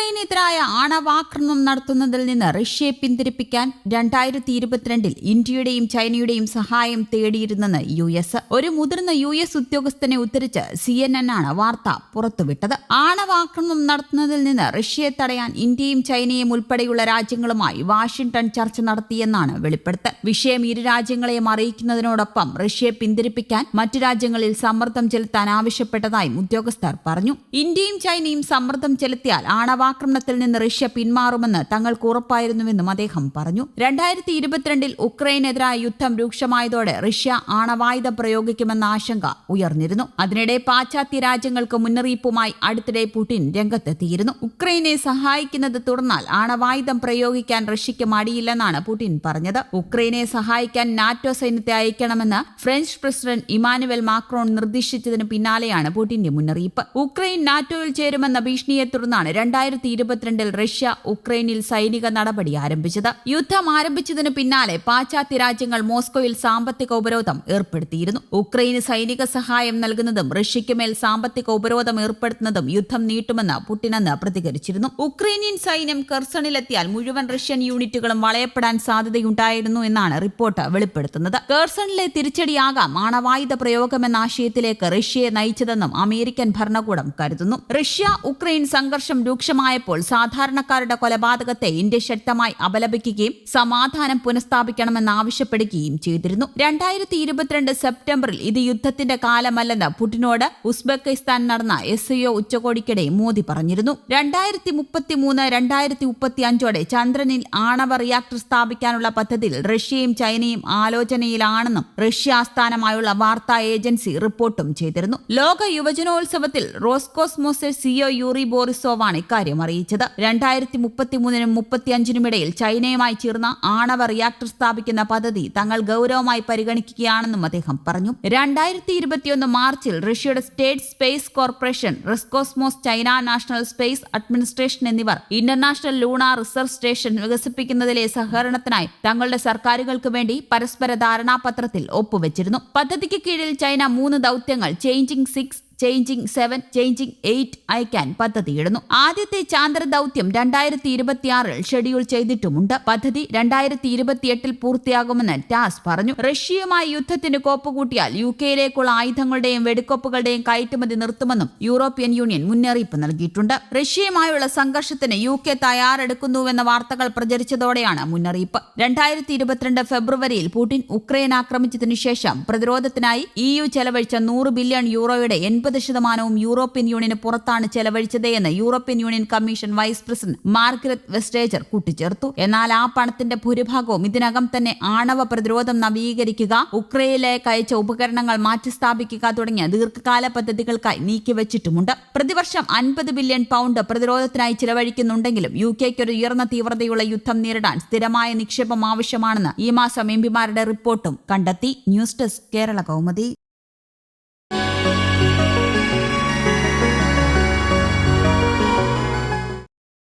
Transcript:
ഉക്രൈനെതിരായ ആണവാക്രമണം നടത്തുന്നതിൽ നിന്ന് റഷ്യയെ പിന്തിരിപ്പിക്കാൻ രണ്ടായിരത്തി ഇരുപത്തിരണ്ടിൽ ഇന്ത്യയുടെയും ചൈനയുടെയും സഹായം തേടിയിരുന്നെന്ന് യു എസ്. ഒരു മുതിർന്ന യു എസ് ഉദ്യോഗസ്ഥനെ ഉദ്ധരിച്ച് സി എൻ എൻ ആണ് വാർത്ത പുറത്തുവിട്ടത്. ആണവാക്രമണം നടത്തുന്നതിൽ നിന്ന് റഷ്യയെ തടയാൻ ഇന്ത്യയും ചൈനയും ഉൾപ്പെടെയുള്ള രാജ്യങ്ങളുമായി വാഷിംഗ്ടൺ ചർച്ച നടത്തിയെന്നാണ് വെളിപ്പെടുത്തൽ. വിഷയം ഇരു രാജ്യങ്ങളെയും അറിയിക്കുന്നതിനോടൊപ്പം റഷ്യയെ പിന്തിരിപ്പിക്കാൻ മറ്റു രാജ്യങ്ങളിൽ സമ്മർദ്ദം ചെലുത്താൻ ആവശ്യപ്പെട്ടതായും ഉദ്യോഗസ്ഥർ പറഞ്ഞു. ഇന്ത്യയും ചൈനയും സമ്മർദ്ദം ചെലുത്തിയാൽ ആണവാക്രമണത്തിൽ നിന്ന് റഷ്യ പിന്മാറുമെന്ന് തങ്ങൾക്ക് ഉറപ്പായിരുന്നുവെന്നും അദ്ദേഹം പറഞ്ഞു. രണ്ടായിരത്തി ഇരുപത്തിരണ്ടിൽ ഉക്രൈനെതിരായ യുദ്ധം രൂക്ഷമായതോടെ റഷ്യ ആണവായുധ പ്രയോഗിക്കുമെന്ന ആശങ്ക ഉയർന്നിരുന്നു. അതിനിടെ പാശ്ചാത്യ രാജ്യങ്ങൾക്ക് മുന്നറിയിപ്പുമായി അടുത്തിടെ പുടിൻ രംഗത്തെത്തിയിരുന്നു. ഉക്രൈനെ സഹായിക്കുന്നത് തുടർന്നാൽ ആണവായുധം പ്രയോഗിക്കാൻ റഷ്യയ്ക്ക് മടിയില്ലെന്നാണ് പുടിൻ പറഞ്ഞത്. ഉക്രൈനെ സഹായിക്കാൻ നാറ്റോ സൈന്യത്തെ അയക്കണമെന്ന് ഫ്രഞ്ച് പ്രസിഡന്റ് ഇമാനുവൽ മാക്രോൺ നിർദ്ദേശിച്ചതിന് പിന്നാലെയാണ് പുടിന്റെ മുന്നറിയിപ്പ്. ഉക്രൈൻ നാറ്റോയിൽ ചേരുമെന്ന ഭീഷണിയെ തുടർന്നാണ് രണ്ടായിരത്തി ഇരുപത്തിരണ്ടിൽ റഷ്യ ഉക്രൈനിൽ സൈനിക നടപടി ആരംഭിച്ചത്. യുദ്ധം ആരംഭിച്ചതിന് പിന്നാലെ പാശ്ചാത്യ രാജ്യങ്ങൾ മോസ്കോയിൽ സാമ്പത്തിക ഉപരോധം ഏർപ്പെടുത്തിയിരുന്നു. ഉക്രൈന് സൈനിക സഹായം നൽകുന്നതും റഷ്യയ്ക്ക് മേൽ സാമ്പത്തിക ഉപരോധം ഏർപ്പെടുത്തുന്നതും യുദ്ധം നീട്ടുമെന്ന് പുടിൻ അന്ന് പ്രതികരിച്ചിരുന്നു. ഉക്രൈനിയൻ സൈന്യം കെർസണിലെത്തിയാൽ മുഴുവൻ റഷ്യൻ യൂണിറ്റുകളും വളയപ്പെടാൻ സാധ്യതയുണ്ടായിരുന്നു എന്നാണ് റിപ്പോർട്ട് വെളിപ്പെടുത്തുന്നത്. കേർസണിലെ തിരിച്ചടിയാകാം ആണവായുധ പ്രയോഗമെന്ന ആശയത്തിലേക്ക് റഷ്യയെ നയിച്ചതെന്നും അമേരിക്കൻ ഭരണകൂടം കരുതുന്നു. റഷ്യ ഉക്രൈൻ സംഘർഷം രൂക്ഷമായപ്പോൾ സാധാരണക്കാരുടെ കൊലപാതകത്തെ ഇന്ത്യ ശക്തമായി അപലപിക്കുകയും സമാധാനം പുനഃസ്ഥാപിക്കണമെന്ന് ആവശ്യപ്പെടുകയും ചെയ്തിരുന്നു. രണ്ടായിരത്തി ഇരുപത്തിരണ്ട് സെപ്റ്റംബറിൽ ഇത് യുദ്ധത്തിന്റെ കാലമല്ലെന്ന് പുടിനോട് ഉസ്ബെക്കിസ്ഥാൻ നടന്ന എസ് ഒ ഉച്ചകോടിക്കിടെ മോദി പറഞ്ഞിരുന്നു. രണ്ടായിരത്തി മുപ്പത്തി മൂന്ന് രണ്ടായിരത്തി മുപ്പത്തി അഞ്ചോടെ ചന്ദ്രനിൽ ആണവ റിയാക്ടർ സ്ഥാപിക്കാനുള്ള പദ്ധതിയിൽ റഷ്യയും ചൈനയും ആലോചനയിലാണെന്നും റഷ്യ ആസ്ഥാനമായുള്ള വാർത്താ ഏജൻസി റിപ്പോർട്ടും ചെയ്തിരുന്നു. ലോക യുവജനോത്സവത്തിൽ റോസ്കോസ്മോസ് സിഒ യൂറി ബോറിസോവാണ് ഇക്കാര്യം അറിയിച്ചത്. രണ്ടായിരത്തി മുപ്പത്തിമൂന്നിനും മുപ്പത്തിയഞ്ചിനും ഇടയിൽ ചൈനയുമായി ചേർന്ന ആണവ റിയാക്ടർ സ്ഥാപിക്കുന്ന പദ്ധതി തങ്ങൾ ഗൗരവമായി പരിഗണിക്കുകയാണെന്നും അദ്ദേഹം പറഞ്ഞു. രണ്ടായിരത്തി ഇരുപത്തിയൊന്ന് മാർച്ചിൽ റഷ്യയുടെ state space corporation Roscosmos China national space administration എന്നിവർ ഇന്റർനാഷണൽ ലൂണാർ റിസർച്ച് സ്റ്റേഷൻ വികസിപ്പിക്കുന്നതിലെ സഹകരണത്തിനായി തങ്ങളുടെ സർക്കാരുകൾക്ക് വേണ്ടി പരസ്പര ധാരണാപത്രത്തിൽ ഒപ്പുവെച്ചിരുന്നു. പദ്ധതിക്ക് കീഴിൽ ചൈന മൂന്ന് ദൌത്യങ്ങൾ Chang'e six Chang'e seven Chang'e eight അയക്കാൻ പദ്ധതിയിടുന്നു ആദ്യത്തെ ചാന്ദ്ര ദൗത്യം രണ്ടായിരത്തി ഇരുപത്തിയാറിൽ ഷെഡ്യൂൾ ചെയ്തിട്ടുമുണ്ട്. പദ്ധതി രണ്ടായിരത്തി ഇരുപത്തിയെട്ടിൽ പൂർത്തിയാകുമെന്ന് ടാസ് പറഞ്ഞു. റഷ്യയുമായി യുദ്ധത്തിന് കോപ്പുകൂട്ടിയാൽ യു കെയിലേക്കുള്ള ആയുധങ്ങളുടെയും വെടിക്കോപ്പുകളുടെയും കയറ്റുമതി നിർത്തുമെന്നും യൂറോപ്യൻ യൂണിയൻ മുന്നറിയിപ്പ് നൽകിയിട്ടുണ്ട്. റഷ്യയുമായുള്ള സംഘർഷത്തിന് യു കെ തയ്യാറെടുക്കുന്നുവെന്ന വാർത്തകൾ പ്രചരിച്ചതോടെയാണ് മുന്നറിയിപ്പ്. രണ്ടായിരത്തി ഇരുപത്തിരണ്ട് ഫെബ്രുവരിയിൽ പുടിൻ ഉക്രൈൻ ആക്രമിച്ചതിനു ശേഷം പ്രതിരോധത്തിനായി ഇ യു ചെലവഴിച്ച നൂറ് ബില്യൺ യൂറോയുടെ എൺപത് ശതമാനവും യൂറോപ്യൻ യൂണിയന് പുറത്താണ് ചെലവഴിച്ചത് എന്ന് European Union commission vice president Margaret Vestager കൂട്ടിച്ചേർത്തു. എന്നാൽ ആ പണത്തിന്റെ ഭൂരിഭാഗവും ഇതിനകം തന്നെ ആണവ പ്രതിരോധം നവീകരിക്കുക ഉക്രൈനിലേക്ക് അയച്ച ഉപകരണങ്ങൾ മാറ്റിസ്ഥാപിക്കുക തുടങ്ങിയ ദീർഘകാല പദ്ധതികൾക്കായി നീക്കിവച്ചിട്ടുമുണ്ട്. പ്രതിവർഷം അൻപത് ബില്യൺ പൗണ്ട് പ്രതിരോധത്തിനായി ചിലവഴിക്കുന്നുണ്ടെങ്കിലും യു കെക്ക് ഒരു ഉയർന്ന തീവ്രതയുള്ള യുദ്ധം നേരിടാൻ സ്ഥിരമായ നിക്ഷേപം ആവശ്യമാണെന്ന് ഈ മാസം എംപിമാരുടെ റിപ്പോർട്ടും കണ്ടെത്തി. News desk Kerala Kaumudi.